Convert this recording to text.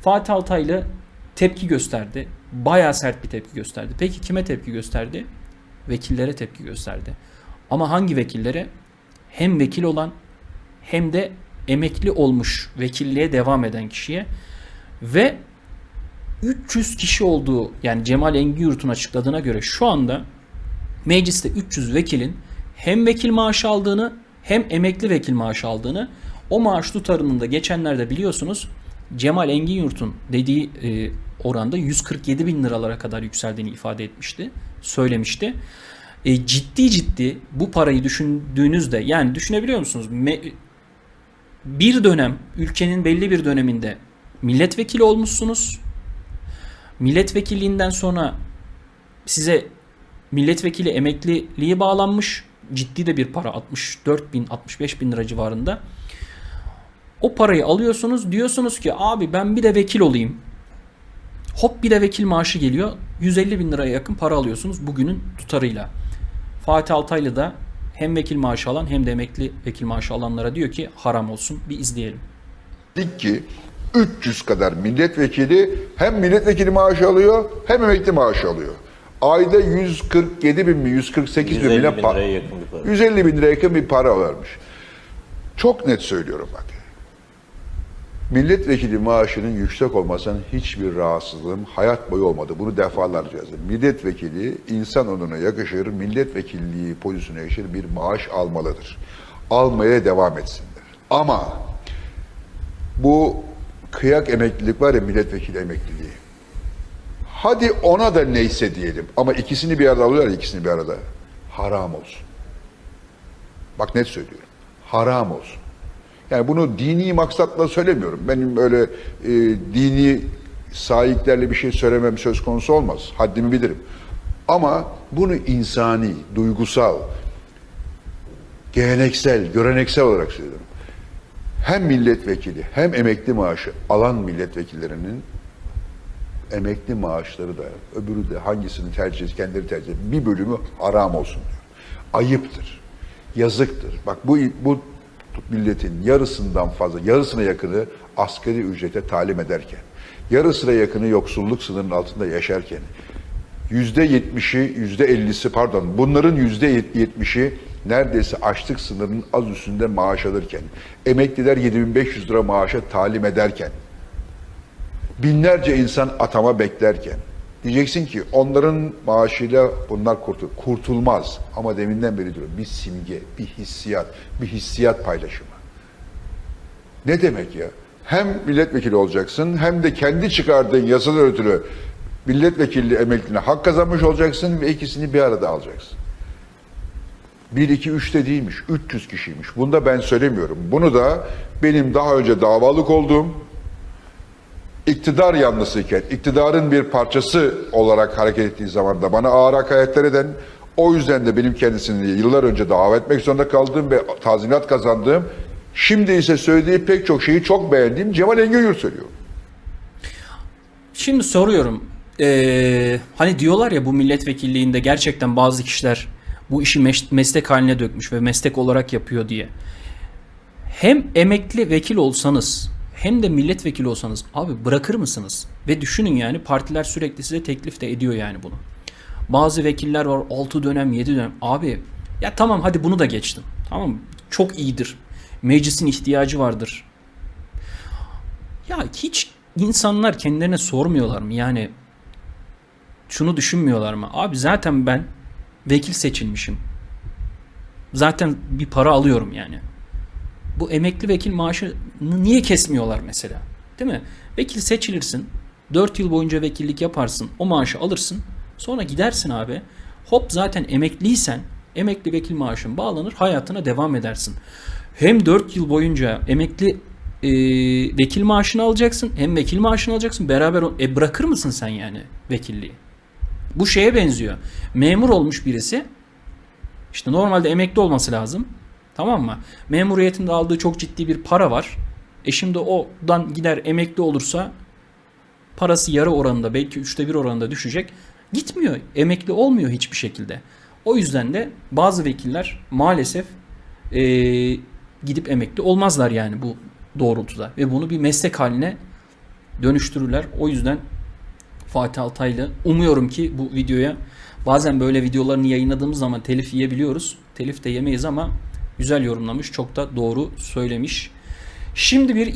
Fatih Altaylı tepki gösterdi. Bayağı sert bir tepki gösterdi. Peki kime tepki gösterdi? Vekillere tepki gösterdi. Ama hangi vekillere? Hem vekil olan hem de emekli olmuş vekilliğe devam eden kişiye ve 300 kişi olduğu yani Cemal Engiyurt'un açıkladığına göre şu anda mecliste 300 vekilin hem vekil maaşı aldığını hem emekli vekil maaşı aldığını o maaş tutarının da geçenlerde biliyorsunuz Cemal Engin dediği e, oranda 147 bin liralara kadar yükseldiğini ifade etmişti, söylemişti. E, ciddi ciddi bu parayı düşündüğünüzde yani düşünebiliyor musunuz? Me- bir dönem ülkenin belli bir döneminde milletvekili olmuşsunuz. Milletvekilliğinden sonra size milletvekili emekliliği bağlanmış. Ciddi de bir para 64 bin 65 bin lira civarında. O parayı alıyorsunuz diyorsunuz ki abi ben bir de vekil olayım. Hop bir de vekil maaşı geliyor. 150 bin liraya yakın para alıyorsunuz bugünün tutarıyla. Fatih Altaylı da hem vekil maaşı alan hem de emekli vekil maaşı alanlara diyor ki haram olsun bir izleyelim. Dedik ki 300 kadar milletvekili hem milletvekili maaşı alıyor hem emekli maaşı alıyor. Ayda 147 bin mi 148 bin 150 mi ne bin pa- liraya yakın bir para. 150 bin liraya yakın bir para vermiş. Çok net söylüyorum bak. Milletvekili maaşının yüksek olmasının hiçbir rahatsızlığım hayat boyu olmadı. Bunu defalarca yazdım. Milletvekili insan onuna yakışır, milletvekilliği pozisyona yakışır bir maaş almalıdır. Almaya devam etsinler. Ama bu kıyak emeklilik var ya milletvekili emekliliği. Hadi ona da neyse diyelim ama ikisini bir arada alıyorlar ikisini bir arada. Haram olsun. Bak net söylüyorum. Haram olsun. Yani bunu dini maksatla söylemiyorum. Benim öyle e, dini sahiplerle bir şey söylemem söz konusu olmaz. Haddimi bilirim. Ama bunu insani, duygusal, geleneksel, göreneksel olarak söylüyorum. Hem milletvekili hem emekli maaşı alan milletvekillerinin emekli maaşları da öbürü de hangisini tercih et, kendileri tercih et, bir bölümü haram olsun diyor. Ayıptır. Yazıktır. Bak bu bu milletin yarısından fazla, yarısına yakını asgari ücrete talim ederken, yarısına yakını yoksulluk sınırının altında yaşarken, yüzde yetmişi, yüzde ellisi pardon, bunların yüzde yetmişi neredeyse açlık sınırının az üstünde maaş alırken, emekliler 7500 lira maaşa talim ederken, binlerce insan atama beklerken diyeceksin ki onların maaşıyla bunlar kurtul kurtulmaz. Ama deminden beri diyorum bir simge, bir hissiyat, bir hissiyat paylaşımı. Ne demek ya? Hem milletvekili olacaksın hem de kendi çıkardığın yasadan ötürü milletvekilliği emekliliğine hak kazanmış olacaksın ve ikisini bir arada alacaksın. 1, 2, 3 de değilmiş. 300 kişiymiş. Bunu da ben söylemiyorum. Bunu da benim daha önce davalık olduğum, iktidar yanlısıyken, iktidarın bir parçası olarak hareket ettiği zaman da bana ağır hakaretler eden, o yüzden de benim kendisini yıllar önce dava etmek zorunda kaldığım ve tazminat kazandığım, şimdi ise söylediği pek çok şeyi çok beğendiğim Cemal Engin söylüyor. Şimdi soruyorum. Ee, hani diyorlar ya bu milletvekilliğinde gerçekten bazı kişiler bu işi meslek haline dökmüş ve meslek olarak yapıyor diye. Hem emekli vekil olsanız hem de milletvekili olsanız abi bırakır mısınız? Ve düşünün yani partiler sürekli size teklif de ediyor yani bunu. Bazı vekiller var 6 dönem 7 dönem. Abi ya tamam hadi bunu da geçtim. Tamam? Çok iyidir. Meclisin ihtiyacı vardır. Ya hiç insanlar kendilerine sormuyorlar mı? Yani şunu düşünmüyorlar mı? Abi zaten ben vekil seçilmişim. Zaten bir para alıyorum yani. Bu emekli vekil maaşını niye kesmiyorlar mesela? Değil mi? Vekil seçilirsin. 4 yıl boyunca vekillik yaparsın. O maaşı alırsın. Sonra gidersin abi. Hop zaten emekliysen emekli vekil maaşın bağlanır. Hayatına devam edersin. Hem 4 yıl boyunca emekli e, vekil maaşını alacaksın. Hem vekil maaşını alacaksın. Beraber e, bırakır mısın sen yani vekilliği? Bu şeye benziyor. Memur olmuş birisi. İşte normalde emekli olması lazım. Tamam mı? Memuriyetinde aldığı çok ciddi bir para var. E şimdi odan gider emekli olursa parası yarı oranında belki üçte bir oranında düşecek. Gitmiyor. Emekli olmuyor hiçbir şekilde. O yüzden de bazı vekiller maalesef eee, gidip emekli olmazlar yani bu doğrultuda. Ve bunu bir meslek haline dönüştürürler. O yüzden Fatih Altaylı umuyorum ki bu videoya bazen böyle videolarını yayınladığımız zaman telif yiyebiliyoruz. Telif de yemeyiz ama güzel yorumlamış. Çok da doğru söylemiş. Şimdi bir